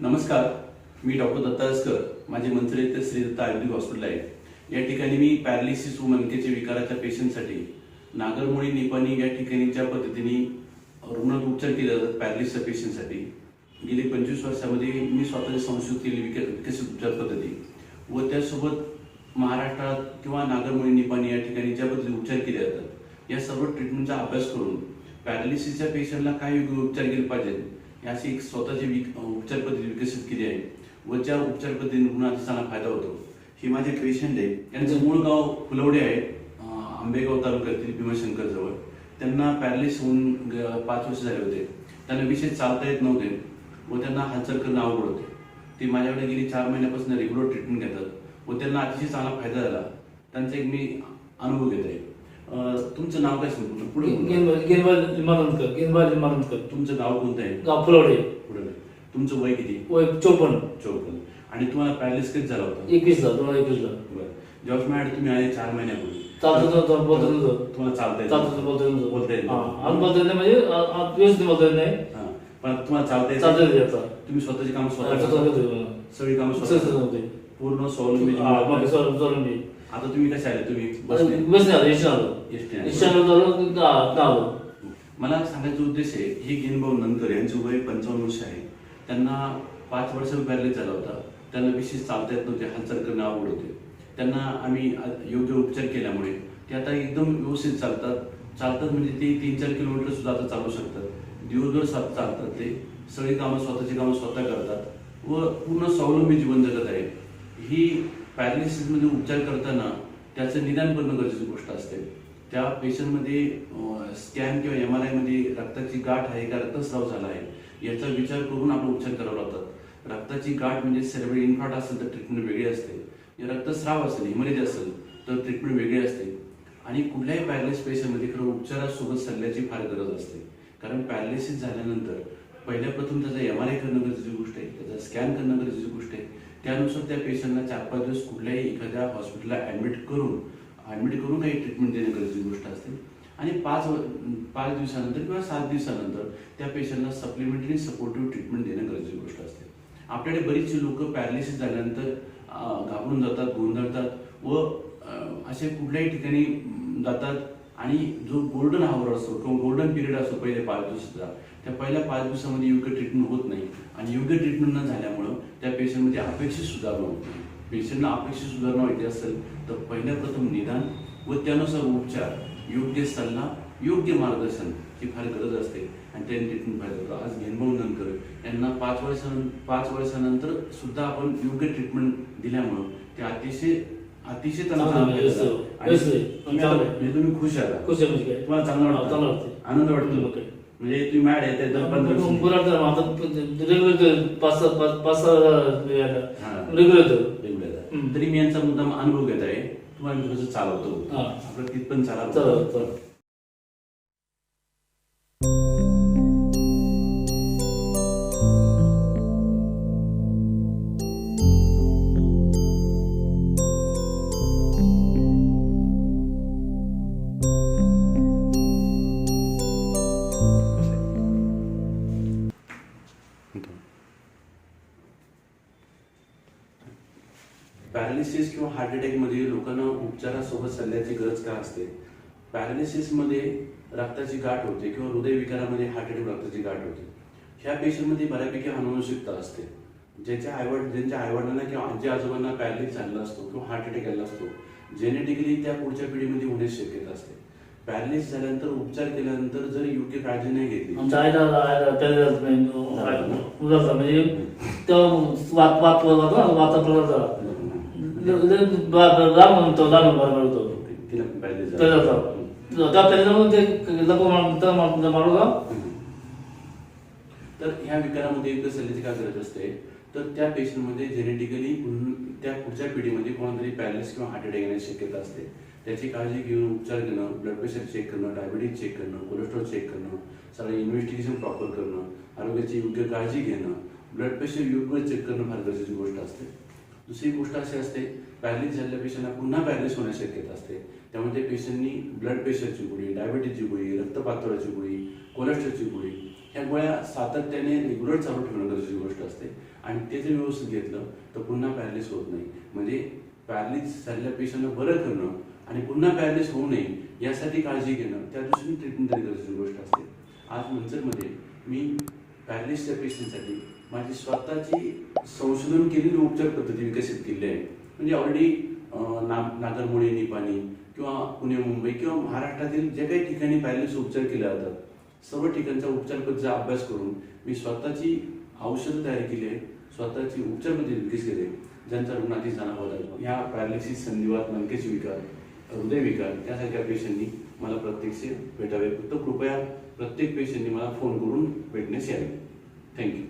नमस्कार मी डॉक्टर दत्ता असकर माझे मंत्री ते श्री दत्ता आयुर्वेदिक हॉस्पिटल आहे. या ठिकाणी मी पॅरालिसिस व मणकेचे विकाराच्या पेशंटसाठी नागरमोळी निपाणी या ठिकाणी ज्या पद्धतीने रुग्णात उपचार केले जातात पॅरालिसच्या पेशंटसाठी गेली पंचवीस वर्षामध्ये मी स्वतःची संशोध केली विकसित उपचार पद्धती. व त्यासोबत महाराष्ट्रात किंवा नागरमोळी निपाणी या ठिकाणी ज्या पद्धतीने उपचार केले जातात या सर्व ट्रीटमेंटचा अभ्यास करून पॅरालिसिसच्या पेशंटला काय योग्य उपचार केले पाहिजेत याची एक स्वतःची विक- उपचार पद्धती विकसित केली आहे. व ज्या उपचार पद्धतीने रुग्णाचा चांगला फायदा होतो. हे माझे पेशंट आहे. त्यांचं मूळ गाव फुलवडे आहे आंबेगाव तालुक्यातील भीमाशंकर जवळ त्यांना पॅरलिस होऊन ग- पाच वर्ष झाले होते. त्यांना विशेष चालता येत नव्हते व त्यांना हालचाल करणं अवघड होते. ते माझ्याकडे गेली चार महिन्यापासून रेग्युलर ट्रीटमेंट घेतात व त्यांना अतिशय चांगला फायदा झाला. त्यांचा एक मी अनुभव घेत आहे. तुमचं नाव काय सांगतो पुढे बोला. गेनबाज मानंदकर गेनबाज मानंदकर तुमचं गाव कोणतं आहे? गाव फुलवडे. पुढे तुमचं वय किती? वय चोपन्न. चौपन्न. आणि तुम्हाला पॅरालिस कधी झाला होता? एकवीसला दोन हजार एकवीसला बरं. जेव्हा मॅडम तुम्ही आले चार महिन्यापूर्वी. चालतो चालतो बोलतो नव्हतं तुम्हाला चालता येत चालतो बोलतो नव्हतं बोलता येत हा. आज बोलता येत नाही म्हणजे व्यवस्थित बोलता येत नाही. पण तुम्हाला चालता येत चालतो येत तुम्ही स्वतःची कामं स्वतः. सगळी कामं स्वतः पूर्ण स्वावलंबी हा, आता तुम्ही कसे आले तुम्ही बस आलो यश आलो एसटी आले. यश आलो झालो ना- ना आलो मला सांगायचा उद्देश आहे हे गेनभाऊ नंतर यांचे वय पंचावन्न वर्ष आहे. त्यांना पाच वर्ष पॅरलेस झाला होता. त्यांना विशेष चालता येत नव्हते हालचाल करणं अवघड होते. त्यांना आम्ही आ- योग्य उपचार केल्यामुळे ते आता एकदम व्यवस्थित चालतात. चालतात म्हणजे ते तीन चार किलोमीटर सुद्धा आता चालू शकतात. दिवसभर सा- चालतात ते. सगळी कामं स्वतःची कामं स्वतः करतात व पूर्ण स्वावलंबी जीवन जगत आहे. ही पॅरालिसिसमध्ये उपचार करताना त्याचं निदान करणं गरजेची गोष्ट असते. त्या पेशंटमध्ये स्कॅन किंवा एम आर आयमध्ये रक्ताची गाठ आहे का? रक्तस्राव झाला आहे. याचा विचार करून आपण उपचार करावं लागतात. रक्ताची गाठ म्हणजे सेरेब्रल इन्फार्ट असेल तर ट्रीटमेंट वेगळी असते. रक्तस्राव असेल हिमरेज असेल तर ट्रीटमेंट वेगळी असते. आणि कुठल्याही पॅरालिस पेशंटमध्ये खरं उपचारासोबत सल्ल्याची फार गरज असते. कारण पॅरालिसिस झाल्यानंतर पहिल्या प्रथम त्याचा एम आर आय करणं गरजेची गोष्ट आहे. त्याचा स्कॅन करणं गरजेची गोष्ट आहे. त्यानुसार त्या पेशंटला चार पाच दिवस कुठल्याही एखाद्या हॉस्पिटलला ॲडमिट करून ॲडमिट करून काही ट्रीटमेंट देणे गरजेची गोष्ट असते. आणि पाच व- पाच दिवसानंतर किंवा सात दिवसानंतर त्या पेशंटला सप्लिमेंटरी सपोर्टिव्ह ट्रीटमेंट देणं गरजेची गोष्ट असते. आपल्याकडे बरीचशी लोक पॅरालिसिस झाल्यानंतर घाबरून जातात गोंधळतात व असे कुठल्याही ठिकाणी जातात. आणि जो गोल्डन आवर असतो किंवा गोल्डन पिरियड असतो पहिले पाच दिवसाचा त्या पहिल्या पाच दिवसामध्ये योग्य ट्रीटमेंट होत नाही. आणि योग्य ट्रीटमेंट न झाल्यामुळं त्या पेशंटमध्ये अपेक्षित सुधारणा होत नाही. पेशंटला अपेक्षित सुधारणा व्हायची असेल तर पहिल्या प्रथम निदान व त्यानुसार उपचार योग्य सल्ला योग्य मार्गदर्शन ही फार गरज असते. आणि त्यांनी ट्रीटमेंट फायदा होतो आज घेनभाऊ नंतर यांना पाच वर्षां पाच वर्षानंतर सुद्धा आपण योग्य ट्रीटमेंट दिल्यामुळं ते अतिशय अतिशय त्यांना चांगलं चांगलं. आणि. तुम्ही आता- म्हणजे तुम्ही खुश आहात खुश आहे म्हणजे काय तुम्हाला चांगलं हा, चांगलं वाटतं वाटतं. आनंद वाटतो मग काय. म्हणजे तुम्ही मॅड आहे त्या पंधरा तर आता रेग्युलर पाच सहा पाच पाच सहा हा. रेग्युलर येतो रेग्युलर आहे. हम्म. तरी मी यांचा मुद्दाम अनुभव घेत आहे तुम्हाला मी कसं चालवतो हा. आपलं तिथपण चला चालवतो चला पॅरालिसिस किंवा हार्ट अटॅकमध्ये लोकांना उपचारासोबत सल्ल्याची गरज का असते? पॅरालिसिसमध्ये रक्ताची गाठ होते किंवा हृदयविकारामध्ये हार्ट अटॅक रक्ताची गाठ होते. ह्या पेशंटमध्ये बऱ्यापैकी अनुवंशिकता असते. ज्याच्या आईवड ज्यांच्या आईवडिलांना किंवा आजी आजोबांना पॅरालिस झालेला असतो किंवा हार्ट अटॅक आलेला असतो जेनेटिकली त्या पुढच्या पिढीमध्ये होण्याची शक्यता असते. पॅरालिस झाल्यानंतर उपचार केल्यानंतर जर योग्य काळजी नाही घेतली. म्हणजे झाला. लहान म्हणतो बरोबर होतो. तिला पॅरालिस पहिला झाला. होता त्या पहिल्या जाऊन ते लपो मारू का? तर ह्या विकारामध्ये योग्य सल्ल्याची काय गरज असते? तर त्या पेशंटमध्ये जेनेटिकली त्या पुढच्या पिढीमध्ये कोणातरी पॅरालिस किंवा हार्ट अटॅक येण्याची शक्यता असते. त्याची काळजी घेऊन उपचार घेणं ब्लड प्रेशर चेक करणं डायबिटीज चेक करणं कोलेस्ट्रॉल चेक करणं सगळं इन्व्हेस्टिगेशन प्रॉपर करणं आरोग्याची योग्य काळजी घेणं ब्लड प्रेशर योग्य चेक करणं फार गरजेची गोष्ट असते. दुसरी गोष्ट अशी असते पॅरलिस झालेल्या पेशंटला पुन्हा पॅरलिस होण्या शक्यता असते. त्यामुळे त्या पेशंटनी ब्लड प्रेशरची गोळी डायबिटीजची गोळी रक्तपातळाची गोळी कोलेस्ट्रॉलची गोळी ह्या गोळ्या सातत्याने रेग्युलर चालू ठेवणं गरजेची गोष्ट असते. आणि ते जर व्यवस्थित घेतलं तर पुन्हा पॅरलिस होत नाही. म्हणजे पॅरलिस झालेल्या पेशंटला बरं करणं आणि पुन्हा पॅरलिस होऊ नये यासाठी काळजी घेणं त्या दृष्टीने ट्रीटमेंट तरी गरजेची गोष्ट असते. आज मंचरमध्ये मी पॅरलिसच्या पेशंटसाठी माझी स्वतःची संशोधन केलेली उपचार पद्धती विकसित केली आहे. म्हणजे ऑलरेडी नागरमोळी निपाणी किंवा पुणे मुंबई किंवा महाराष्ट्रातील जे काही ठिकाणी पॅरालिस उपचार केले जातात सर्व ठिकाणचा उपचार पद्धतीचा अभ्यास करून मी स्वतःची औषधं तयार केली आहे स्वतःची उपचार पद्धती विकसित केली आहे, ज्यांचा रुग्णाची जाणवा होता ह्या पॅरालिसिस संधिवात मनकेचे विकार हृदय विकार यासारख्या पेशंटनी मला प्रत्यक्ष भेटावे. फक्त कृपया प्रत्येक पेशंटनी मला फोन करून भेटण्यास यावे. थँक्यू